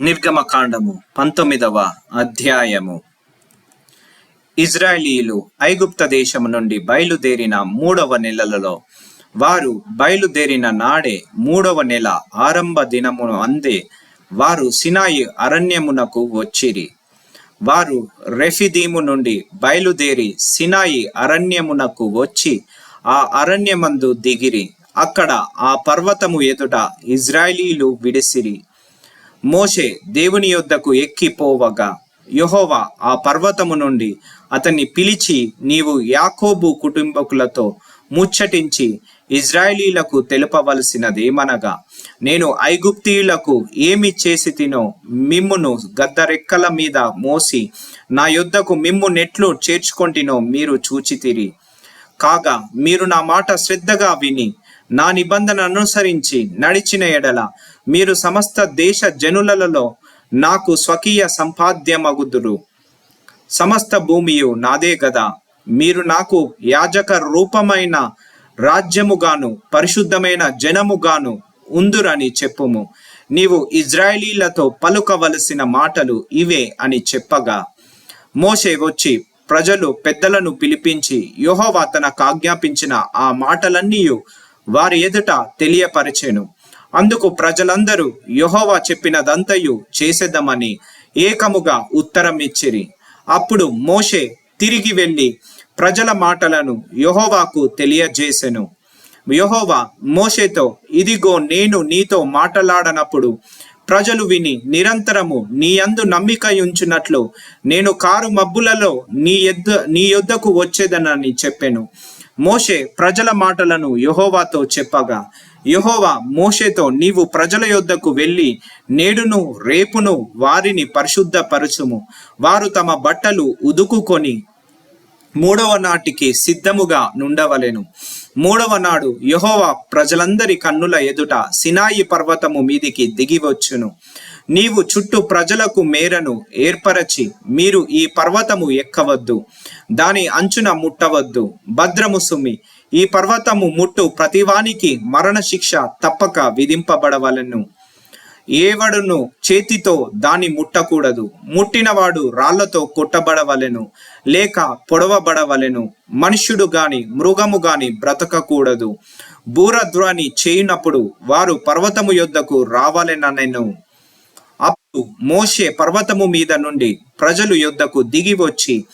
నిర్గమకాండము పంతొమ్మిదవ అధ్యాయము. ఇజ్రాయేలీలు ఐగుప్త దేశము నుండి బయలుదేరిన మూడవ నెలలలో వారు బయలుదేరిన నాడే మూడవ నెల ఆరంభ దినమును అందే వారు సినాయి అరణ్యమునకు వచ్చిరి. వారు రెఫిదీము నుండి బయలుదేరి సినాయి అరణ్యమునకు వచ్చి ఆ అరణ్యమందు దిగిరి. అక్కడ ఆ పర్వతము ఎదుట ఇజ్రాయిలీలు విడిసిరి. మోషే దేవుని యొద్దకు ఎక్కిపోవగా యెహోవా ఆ పర్వతము నుండి అతన్ని పిలిచి నీవు యాకోబు కుటుంబకులతో ముచ్చటించి ఇజ్రాయేలీలకు తెలుపవలసినదేమనగా నేను ఐగుప్తీయులకు ఏమి చేసి తినో మిమ్మును గద్దరెక్కల మీద మోసి నా యొద్దకు మిమ్ము నెట్లు చేర్చుకొంటినో మీరు చూచితిరి. కాగా మీరు నా మాట శ్రద్ధగా విని నా నిబంధన అనుసరించి నడిచిన ఎడల మీరు సమస్త దేశ జనులలో నాకు స్వకీయ సంపాద్యమగుదురు. సమస్త భూమియు నాదే గదా. మీరు నాకు యాజక రూపమైన రాజ్యముగాను పరిశుద్ధమైన జనముగాను ఉందురని చెప్పుము. నీవు ఇజ్రాయేలీలతో పలుకవలసిన మాటలు ఇవే అని చెప్పగా. మోషే వచ్చి ప్రజలు పెద్దలను పిలిపించి యోహోవా తనకు ఆజ్ఞాపించిన ఆ మాటలన్నీ వారి ఎదుట తెలియపరిచెను. అందుకు ప్రజలందరూ యహోవా చెప్పినదంతయు చేసేద్దామని ఏకముగా ఉత్తరం ఇచ్చిరి అప్పుడు మోషే తిరిగి వెళ్ళి ప్రజల మాటలను యహోవాకు తెలియజేసెను. యహోవా మోషేతో ఇదిగో నేను నీతో మాటలాడనప్పుడు ప్రజలు విని నిరంతరము నీ అందు నమ్మిక ఉంచునట్లు నేను కారు మబ్బులలో నీ ఎద్దు నీ యొద్దకు వచ్చేదనని చెప్పాను. మోషే ప్రజల మాటలను యహోవాతో చెప్పగా యహోవా మోషేతో నీవు ప్రజల యొద్దకు వెళ్ళి నేడును రేపును వారిని పరిశుద్ధపరచుము. వారు తమ బట్టలు ఉదుకుకొని మూడవ నాటికి సిద్ధముగా నుండవలెను. మూడవ నాడు యహోవా ప్రజలందరి కన్నుల ఎదుట సినాయి పర్వతము మీదికి దిగివచ్చును. నీవు చుట్టూ ప్రజలకు మేరను ఏర్పరచి మీరు ఈ పర్వతము ఎక్కవద్దు దాని అంచున ముట్టవద్దు భద్రము సుమి. ఈ పర్వతము ముట్టు ప్రతివానికి మరణ శిక్ష తప్పక విధింపబడవలను. ఏవడును చేతితో దాని ముట్టకూడదు ముట్టినవాడు రాళ్ళతో కొట్టబడవలెను లేక పొడవబడవలెను. మనుష్యుడు గాని మృగము గాని బ్రతకకూడదు. బూరధ్వని చేయునప్పుడు వారు పర్వతము యొద్దకు రావాలెననెను. మోషే పర్వతము మీద నుండి ప్రజలు యొద్దకు దిగి వచ్చి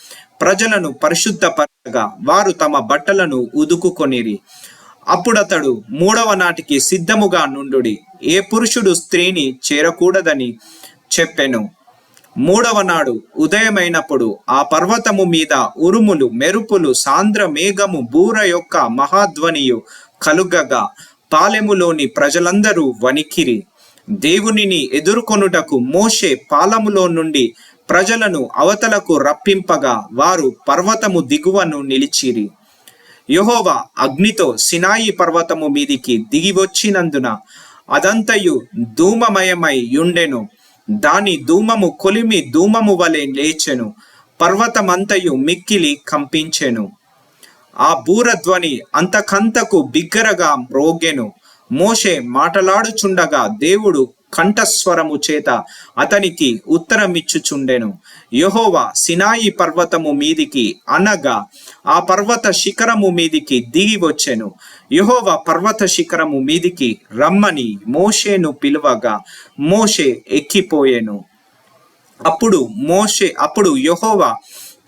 ప్రజలను పరిశుద్ధపరచగా వారు తమ బట్టలను ఉదుకుకొనిరి. అప్పుడతడు మూడవ నాటికి సిద్ధముగా నుండుడి ఏ పురుషుడు స్త్రీని చేరకూడదని చెప్పెను. మూడవ నాడు ఉదయమైనప్పుడు ఆ పర్వతము మీద ఉరుములు మెరుపులు సాంద్ర మేఘము బూర యొక్క మహాధ్వనియు కలుగగా పాలెములోని ప్రజలందరూ వణికిరి. దేవునిని ఎదుర్కొనుటకు మోషే పాలములో నుండి ప్రజలను అవతలకు రప్పింపగా వారు పర్వతము దిగువను నిలిచిరి. యహోవా అగ్నితో సినాయి పర్వతము మీదికి దిగి వచ్చినందున అదంతయు ధూమమయమై యుండెను. దాని ధూమము కొలిమి ధూమము వలె లేచెను. పర్వతమంతయు మిక్కిలి కంపించెను. ఆ బూరధ్వని అంతకంతకు బిగ్గరగా మ్రోగెను. మోషే మాటలాడుచుండగా దేవుడు కంఠస్వరము చేత అతనికి ఉత్తరమిచ్చుచుండెను. యహోవా సినాయి పర్వతము మీదికి అనగా ఆ పర్వత శిఖరము మీదికి దిగి వచ్చెను. యహోవా పర్వత శిఖరము మీదికి రమ్మని మోషేను పిలువగా మోషే ఎక్కిపోయెను. అప్పుడు మోషే అప్పుడు యహోవా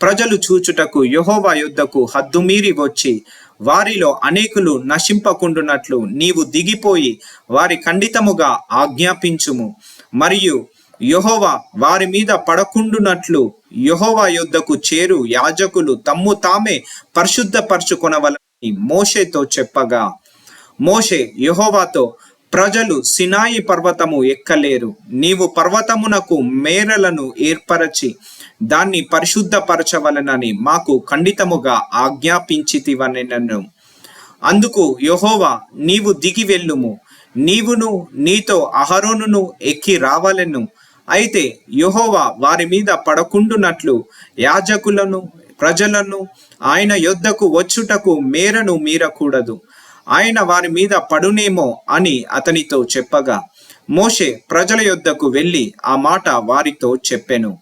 ప్రజలు చూచుటకు యహోవా యుద్ధకు హద్దుమీరి వచ్చి వారిలో అనేకులు నశింపకుండునట్లు నీవు దిగిపోయి వారి ఖండితముగా ఆజ్ఞాపించుము. మరియు యెహోవా వారి మీద పడకుండునట్లు యహోవా యుద్ధకు చేరు యాజకులు తమ్ము తామే పరిశుద్ధపరచుకొనవలని మోషేతో చెప్పగా. మోషే యహోవాతో ప్రజలు సినాయి పర్వతము ఎక్కలేరు. నీవు పర్వతమునకు మేరలను ఏర్పరచి దాన్ని పరిశుద్ధపరచవలనని మాకు ఖండితముగా ఆజ్ఞాపించితివనెనను. అందుకు యహోవా నీవు దిగి వెళ్ళుము. నీవును నీతో అహరోనును ఎక్కి రావాలను. అయితే యహోవా వారి మీద పడకుండునట్లు యాజకులను ప్రజలను ఆయన యొద్దకు వచ్చుటకు మేరను మీరకూడదు. ఆయన వారి మీద పడునేమో అని అతనితో చెప్పగా మోషే ప్రజల యొద్దకు వెళ్ళి ఆ మాట వారితో చెప్పెను.